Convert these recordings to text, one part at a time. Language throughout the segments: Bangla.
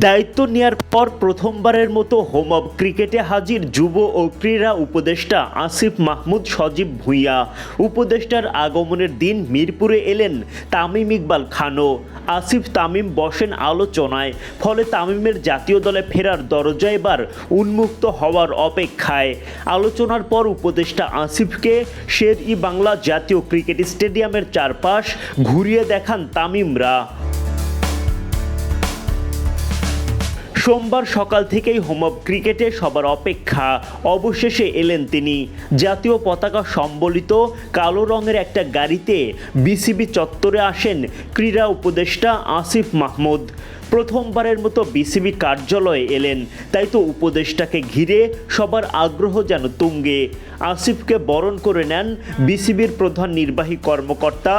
দায়িত্ব নেয়ার পর প্রথমবারের মতো হোম অব ক্রিকেটে হাজির যুব ও ক্রীড়া উপদেষ্টা আসিফ মাহমুদ সজীব ভূঁইয়া। উপদেষ্টার আগমনের দিন মিরপুরে এলেন তামিম ইকবাল খানও। আসিফ তামিম বসেন আলোচনায়, ফলে তামিমের জাতীয় দলে ফেরার দরজা এবার উন্মুক্ত হওয়ার অপেক্ষায়। আলোচনার পর উপদেষ্টা আসিফকে শের ই বাংলা জাতীয় ক্রিকেট স্টেডিয়ামের চারপাশ ঘুরিয়ে দেখান তামিমরা। সোমবার সকাল থেকেই হোম অব ক্রিকেটে সবার অপেক্ষা। অবশেষে এলেন তিনি। জাতীয় পতাকা সম্বলিত কালো রঙের একটা গাড়িতে বিসিবি চত্বরে আসেন ক্রীড়া উপদেষ্টা আসিফ মাহমুদ। প্রথমবারের মতো বিসিবি কার্যালয়ে এলেন। তাই তো উপদেষ্টাকে ঘিরে সবার আগ্রহ যেন তুঙ্গে। আসিফকে বরণ করে নেন বিসিবির প্রধান নির্বাহী কর্মকর্তা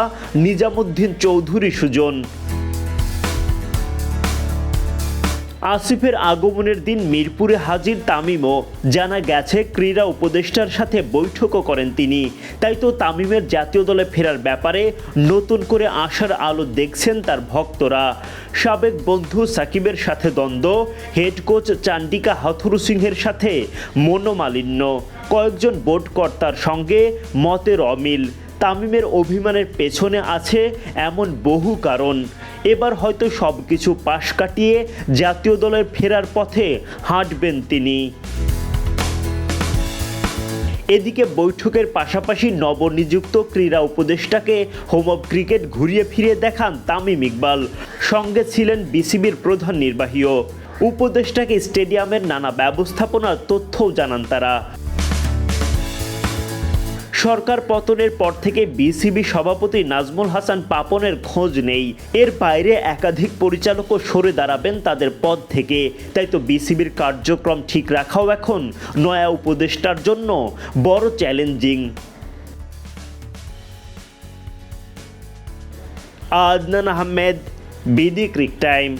নিজামুদ্দিন চৌধুরী সুজন। আসিফের আগমনের দিন মিরপুরে হাজির তামিমও। জানা গেছে, ক্রীড়া উপদেষ্টার সাথে বৈঠকও করেন তিনি। তাই তো তামিমের জাতীয় দলে ফেরার ব্যাপারে নতুন করে আসার আলো দেখছেন তার ভক্তরা। সাবেক বন্ধু সাকিবের সাথে দ্বন্দ্ব, হেড কোচ চান্ডিকা হাথুরু সিংহের সাথে মনোমালিন্য। কয়েকজন বোর্ড কর্তার সঙ্গে মতের অমিল। তামিমের অভিমানের পেছনে আছে এমন বহু কারণ। এবার হয়তো সব কিছু পাশ কাটিয়ে জাতীয় দলের ফেরার পথে হাঁটবেন তিনি। এদিকে বৈঠকের পাশাপাশি নবনিযুক্ত ক্রীড়া উপদেষ্টাকে হোম অব ক্রিকেট ঘুরিয়ে ফিরিয়ে দেখান তামিম ইকবাল। সঙ্গে ছিলেন বিসিবির প্রধান নির্বাহীও। উপদেষ্টাকে স্টেডিয়ামের নানা ব্যবস্থাপনার তথ্যও জানান তারা। সরকার পতনের পর থেকে বিসিবি সভাপতি নাজমুল হাসান পাপনের খোঁজ নেই। এর বাইরে একাধিক পরিচালকও সরে দাঁড়াবেন তাদের পদ থেকে। তাই তো বিসিবির কার্যক্রম ঠিক রাখাও এখন নয়া উপদেষ্টার জন্য বড় challenging. Adnan Ahmed BD crictime.